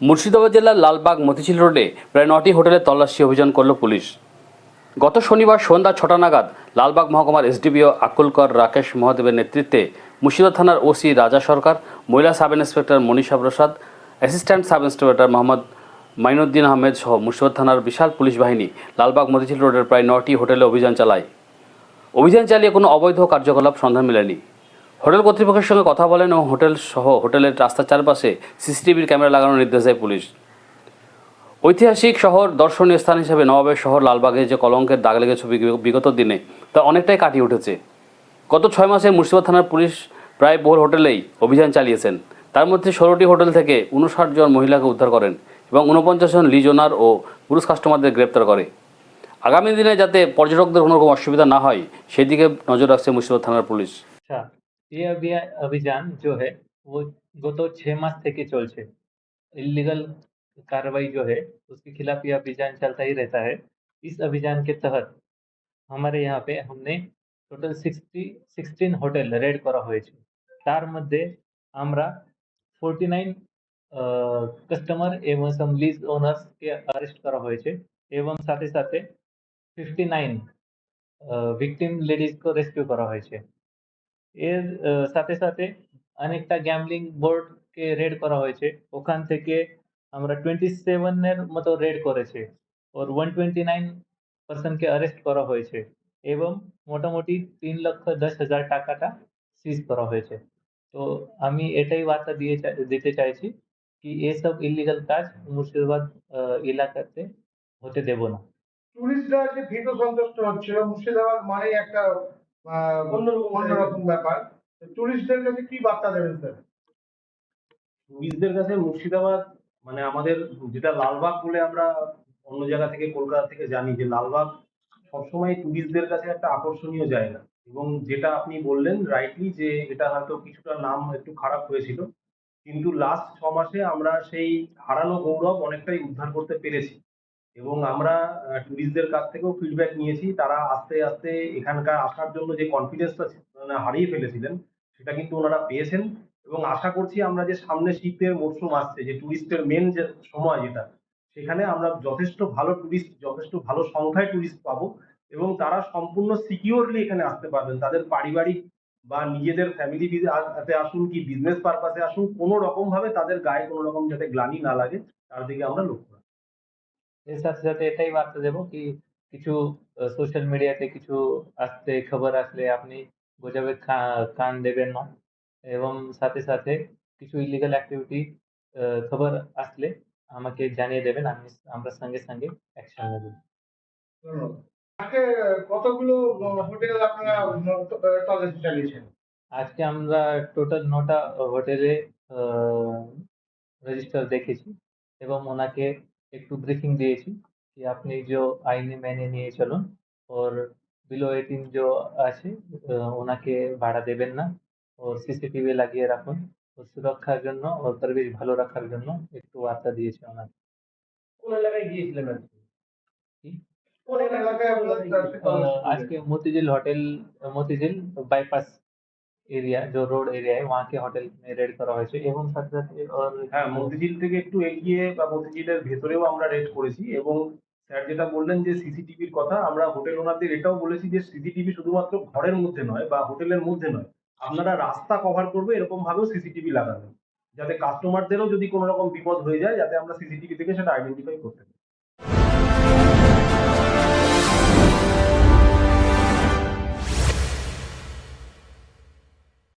মুর্শিদাবাদ জেলার লালবাগ মতিঝিল রোডে প্রায় নটি হোটেলে তল্লাশি অভিযান করল পুলিশ। গত শনিবার সন্ধ্যা ছটা নাগাদ লালবাগ মহকুমার এসডিপিও আকুলকর রাকেশ মহাদেবের নেতৃত্বে মুর্শিদাবাদ থানার ওসি রাজা সরকার, মহিলা sub inspector Manisha Prasad, assistant sub inspector Mohammad Mainuddin Ahmed সহ মুর্শিদাবাদ থানার বিশাল পুলিশ বাহিনী লালবাগ মতিঝিল রোডের প্রায় নটি হোটেলে অভিযান চালায়। অভিযান চালিয়ে কোনো অবৈধ কার্যকলাপ সন্ধান মেলেনি। হোটেল কর্তৃপক্ষের সঙ্গে কথা বলেন ও হোটেল সহ হোটেলের রাস্তার চারপাশে সিসিটিভির ক্যামেরা লাগানোর নির্দেশ দেয় পুলিশ। ঐতিহাসিক শহর দর্শনীয় স্থান হিসেবে নবাবের শহর লালবাগে যে কলঙ্কের দাগ লেগেছে বিগত দিনে, তা অনেকটাই কাটিয়ে উঠেছে। গত ছয় মাসে মুর্শিদাবাদ থানার পুলিশ প্রায় বহুল হোটেলেই অভিযান চালিয়েছেন। তার মধ্যে ষোলোটি হোটেল থেকে উনষাট জন মহিলাকে উদ্ধার করেন এবং উনপঞ্চাশ জন লিজোনার ও পুরুষ কাস্টমারদের গ্রেপ্তার করে। আগামী দিনে যাতে পর্যটকদের কোনো রকম অসুবিধা না হয়, সেদিকে নজর রাখছে মুর্শিদাবাদ থানার পুলিশ। আচ্ছা, ये अभियान अभियान जो है वो गत छह मास থেকে চলছে इलीगल कार्रवाई जो है उसके खिलाफ ये अभियान चलता ही रहता है इस अभियान के तहत हमारे यहाँ पे हमने total sixty sixteen hotel raid করা হয়েছে তার মধ্যে আমরা ফোরটি নাইন কাস্টমার এবং সাম লিজ ওনার্সকে অ্যারেস্ট করা হয়েছে এবং সাথে সাথে ফিফটি নাইন ভিকটিম লেডিজকে রেস্কিউ করা হয়েছে এর সাথে সাথে অনেকটা গ্যামলিং বোর্ডকে রেড করা হয়েছে। ওখান থেকে আমরা টোয়েন্টি সেভেনের মতো রেড করেছে। ওর ওয়ান টোয়েন্টি নাইন পার্সনকে অ্যারেস্ট করা হয়েছে এবং মোটামুটি তিন লক্ষ দশ হাজার টাকাটা সিজ করা হয়েছে। তো আমি এটাই বার্তা দিয়ে দিতে চাইছি কি এসব ইলিগাল কাজ মুর্শিদাবাদ এলাকাতে হতে দেব না। টুরিস্টরা যে ভীত সন্তুষ্ট হচ্ছিল, মুর্শিদাবাদ মানেই একটা অন্যরকম ব্যাপার। টুরিস্টদের কাছে কি বার্তা দেবেন স্যার টুরিস্টদের কাছে মুর্শিদাবাদ মানে আমাদের যেটা লালবাগ বলে আমরা অন্য জায়গা থেকে কলকাতা থেকে জানি যে লালবাগ সবসময় টুরিস্টদের কাছে একটা আকর্ষণীয় জায়গা। এবং যেটা আপনি বললেন রাইটলি যে এটা হয়তো কিছুটা নাম একটু খারাপ হয়েছিল কিন্তু লাস্ট ছ মাসে আমরা সেই হারানো গৌরব অনেকটাই উদ্ধার করতে পেরেছি। এবং আমরা টুরিস্টদের কাছ থেকেও ফিডব্যাক নিয়েছি। তারা আস্তে আস্তে এখানকার আসার জন্য যে কনফিডেন্সটা হারিয়ে ফেলেছিলেন, সেটা কিন্তু ওনারা পেয়েছেন। এবং আশা করছি আমরা যে সামনে শীতের মরশুম আসছে, যে টুরিস্টের মেন যে সময় যেটা, সেখানে আমরা যথেষ্ট ভালো টুরিস্ট যথেষ্ট ভালো সংখ্যায় টুরিস্ট পাবো। এবং তারা সম্পূর্ণ সিকিউরলি এখানে আসতে পারবেন। তাদের পারিবারিক বা নিজেদের ফ্যামিলি তে আসুন কি বিজনেস পারপাসে আসুন, কোনো রকম ভাবে তাদের গায়ে কোনো রকম যাতে গ্লানি না লাগে, তার দিকে আমরা লক্ষ্য রাখব। এর সাথে সাথে এটাই বার্তা দেবো কি কিছু সোশ্যাল মিডিয়াতে কিছু আসতে খবর আসলে আপনি গুজবে কান দেবেন না। এবং সাথে সাথে কিছু ইলিগাল অ্যাক্টিভিটি খবর আসলে আমাকে জানিয়ে দেবেন আমি আমরা সঙ্গে সঙ্গে অ্যাকশন নেব আজকে কতগুলো হোটেল আপনারা তল্লাশি চালিয়েছেন? আজকে আমরা টোটাল নটা হোটেলে রেজিস্টার দেখেছি। এবং ওনাকে একটু ব্রিফিং দিয়েছি कि আপনি जो আইনে মেনে নিয়ে চলুন और বিলো এইটিন जो আছে আহ, ওনাকে ভাড়া দেবেন না ও সিসিটিভি লাগিয়ে রাখুন ও সুরক্ষার জন্য ও পরিবেশ ভালো রাখার জন্য একটু বার্তা দিয়েছে ওনাকে কোন এলাকায় গিয়েছিলেন আজকে? কি? কোন এলাকায় আপনারা আহ, আজকে Motijheel hotel Motijheel bypass area যে রোড এরিয়ায় ওয়াকে হোটেল রেড করা হয়েছে এবং সাথে সাথে হ্যাঁ মতিঝিল থেকে একটু এগিয়ে বা মতিঝিলের ভেতরেও আমরা রেড করেছি এবং স্যার যেটা বললেন যে সিসিটিভির কথা, আমরা হোটেল ওনাদের এটাও বলেছি যে সিসিটিভি শুধুমাত্র ঘরের মধ্যে নয় বা হোটেলের মধ্যে নয়, আপনারা রাস্তা কভার করবে এরকম ভাবেও সিসিটিভি লাগাবেন। যাতে কাস্টমারদেরও যদি কোনো রকম বিপদ হয়ে যায়, যাতে আমরা সিসিটিভি থেকে সেটা আইডেন্টিফাই করতে পারি।